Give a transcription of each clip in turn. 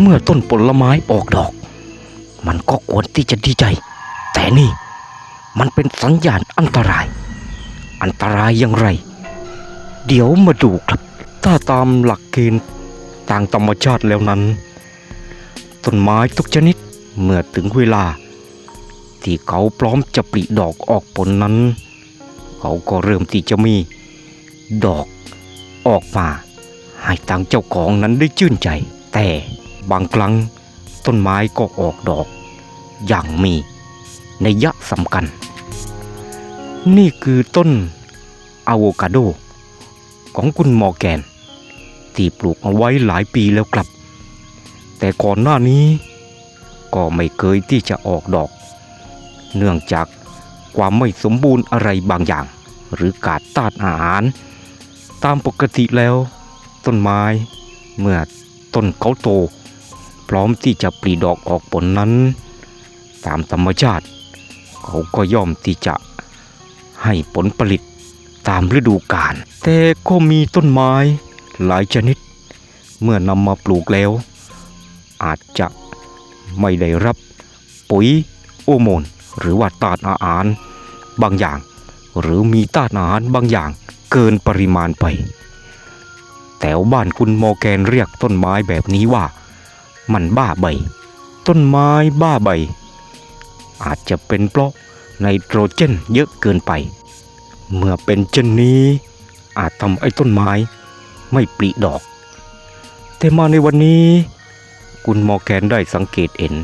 เมื่อต้นผลไม้ออกดอก มันก็ควรที่จะดีใจ แต่นี่มันเป็นสัญญาณอันตราย อันตรายอย่างไร เดี๋ยวมาดูครับ ถ้าตามหลักเกณฑ์ทางธรรมชาติแล้วนั้น ต้นไม้ทุกชนิดเมื่อถึงเวลา ที่เขาพร้อมจะปลิดอกออกผลนั้น เขาก็เริ่มที่จะมี ดอกออกมาให้ทางเจ้าของนั้นได้ชื่นใจแต่ บางครั้งต้นไม้ก็ออกดอก อย่างมีนัยะสำคัญ นี่คือต้นอะโวคาโด ของคุณมอแกน ที่ปลูกเอาไว้หลายปีแล้วครับ แต่ก่อนหน้านี้ก็ไม่เคยที่จะออกดอก เนื่องจากความไม่สมบูรณ์อะไรบางอย่าง หรือขาดต้านอาหาร ตามปกติแล้ว ต้นไม้เมื่อต้นเขาโต พร้อมที่จะปลีดอกออกผลนั้น ตามธรรมชาติ เขาก็ย่อมที่จะให้ผลผลิตตามฤดูกาลแต่ก็มีต้นไม้หลายชนิด เมื่อนำมาปลูกแล้ว อาจจะไม่ได้รับปุ๋ยโอโมน หรือว่าต้านอาหารบางอย่าง หรือมีต้านอาหารบางอย่างเกินปริมาณไปแถวบ้านคุณโมแกนเรียกต้นไม้แบบนี้ว่า มันบ้าใบ ต้นไม้บ้าใบ อาจจะเป็นเพราะไนโตรเจนเยอะเกินไป เมื่อเป็นเช่นนี้ อาจทำให้ต้นไม้ไม่ปลิดอก แต่มาในวันนี้ คุณมอแกนได้สังเกตเห็น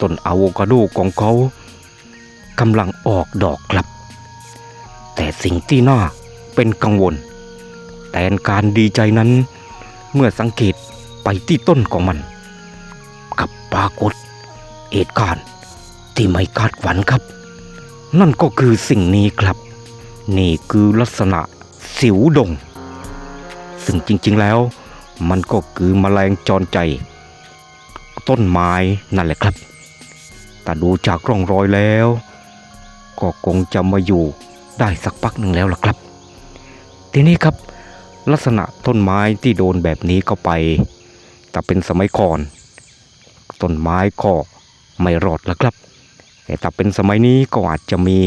ต้นอะโวคาโดของเขากำลังออกดอกครับ แต่สิ่งที่น่าเป็นกังวลแทนการดีใจนั้นเมื่อสังเกตไปที่ต้นของมัน ปรากฏเหตุการณ์ที่ไม่คาดฝันครับ นั่นก็คือสิ่งนี้ครับ นี่คือลักษณะสิวดง ซึ่งจริงๆแล้วมันก็คือแมลงจรใจ ต้นไม้นั่นแหละครับ แต่ดูจากร่องรอยแล้ว ก็คงจะมาอยู่ได้สักพักหนึ่งแล้วล่ะครับ ทีนี้ครับลักษณะต้นไม้ที่โดนแบบนี้เข้าไป แต่เป็นสมัยก่อน ต้นไม้ก็ไม่รอดแล้วครับ แต่ถ้าเป็นสมัยนี้ก็อาจจะมี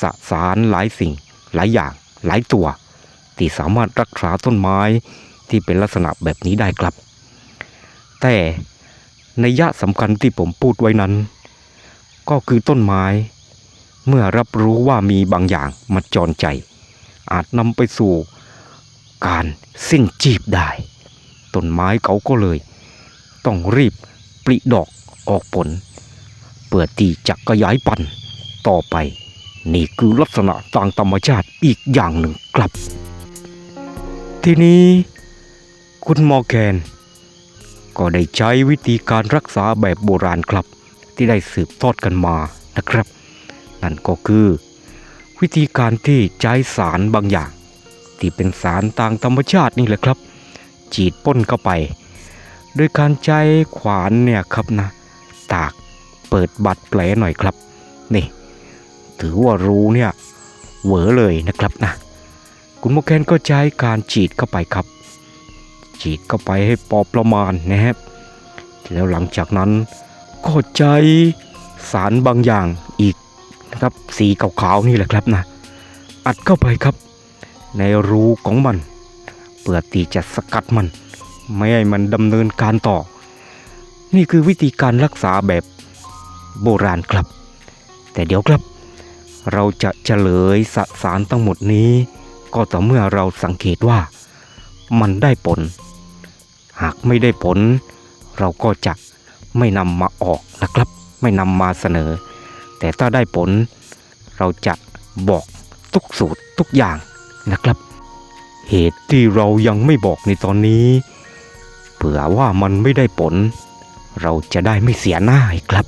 สสารหลายสิ่ง หลายอย่างหลายตัว ที่สามารถรักษาต้นไม้ที่เป็นลักษณะแบบนี้ได้ครับ แต่ในยะสำคัญที่ผมพูดไว้นั้น ก็คือต้นไม้ เมื่อรับรู้ว่ามีบางอย่างมาจรใจ อาจนำไปสู่การสิ้นจีบได้ ต้นไม้เขาก็เลย ต้องรีบ ปลิดอกออกผล เพื่อที่จะขยายพันธุ์ต่อไป นี่คือลักษณะทางธรรมชาติอีกอย่างหนึ่งครับ ทีนี้ คุณมอแกน ก็ได้ใช้วิธีการรักษาแบบโบราณครับ ที่ได้สืบทอดกันมานะครับ นั่นก็คือ วิธีการที่ใช้สารบางอย่าง ที่เป็นสารทางธรรมชาตินี่แหละครับ ฉีดพ่นเข้าไป โดยการใช้ขวานเนี่ยครับนะ ตากเปิดบัดแผลหน่อยครับ นี่ ถือว่ารู้เนี่ยเหวอเลยนะครับนะ คุณโมแกนก็ใช้การฉีดเข้าไปครับ ฉีดเข้าไปให้พอประมาณนะครับแล้วหลังจากนั้นก็ใช้สารบางอย่างอีกนะครับ สีขาวๆนี่แหละครับนะ อัดเข้าไปครับ ในรูของมันเพื่อที่จะสกัดมัน ไม่ให้มันดำเนินการต่อ นี่คือวิธีการรักษาแบบโบราณครับ แต่เดี๋ยวครับ เราจะเฉลยสสารทั้งหมดนี้ ก็ต่อเมื่อเราสังเกตว่า มันได้ผล หากไม่ได้ผล เราก็จะไม่นำมาออกนะครับ ไม่นำมาเสนอ แต่ถ้าได้ผล เราจะบอกทุกสูตรทุกอย่างนะครับ เหตุที่เรายังไม่บอกในตอนนี้ ผื่อว่ามันไม่ได้ผล เราจะได้ไม่เสียหน้าอีกครับ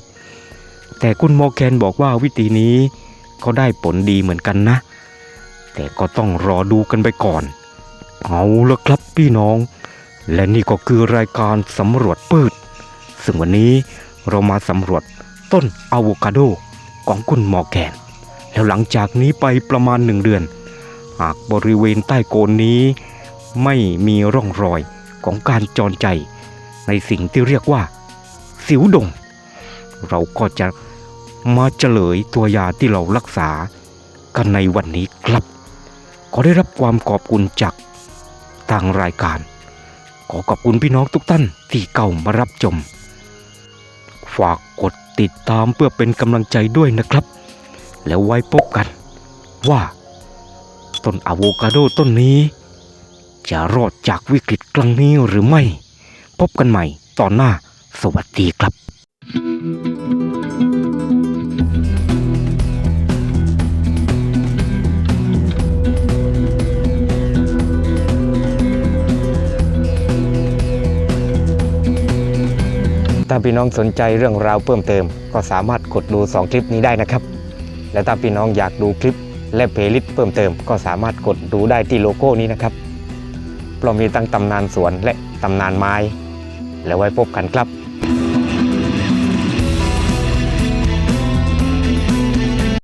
แต่คุณมอแกนบอกว่าวิธีนี้ก็ได้ผลดีเหมือนกันนะ แต่ก็ต้องรอดูกันไปก่อน เอาละครับพี่น้อง และนี่ก็คือรายการสำรวจพืช ซึ่งวันนี้เรามาสำรวจต้นอะโวคาโดของคุณมอแกน แล้วหลังจากนี้ไปประมาณหนึ่งเดือน หากบริเวณใต้โคนนี้ ไม่มีร่องรอย ของการจรใจ ในสิ่งที่เรียกว่า สิวดง เราก็จะมาเฉลยตัวยาที่เรารักษากันในวันนี้ครับ ขอได้รับความขอบคุณจากทางรายการ ขอขอบคุณพี่น้องทุกท่านที่เก่ามารับชม ฝากกดติดตามเพื่อเป็นกำลังใจด้วยนะครับ แล้วไว้พบกันว่าต้นอะโวคาโดต้นนี้ จะรอดจากวิกฤตครั้งนี้หรือไม่ พบกันใหม่ตอนหน้า สวัสดีครับ ถ้าพี่น้องสนใจเรื่องราวเพิ่มเติม ก็สามารถกดดู 2 คลิปนี้ได้นะครับ และถ้าพี่น้องอยากดูคลิปและเพลย์ลิสต์เพิ่มเติม ก็สามารถกดดูได้ที่โลโก้นี้นะครับ เพราะมีตั้งตำนานสวนและตำนานไม้ แล้วไว้พบกันครับ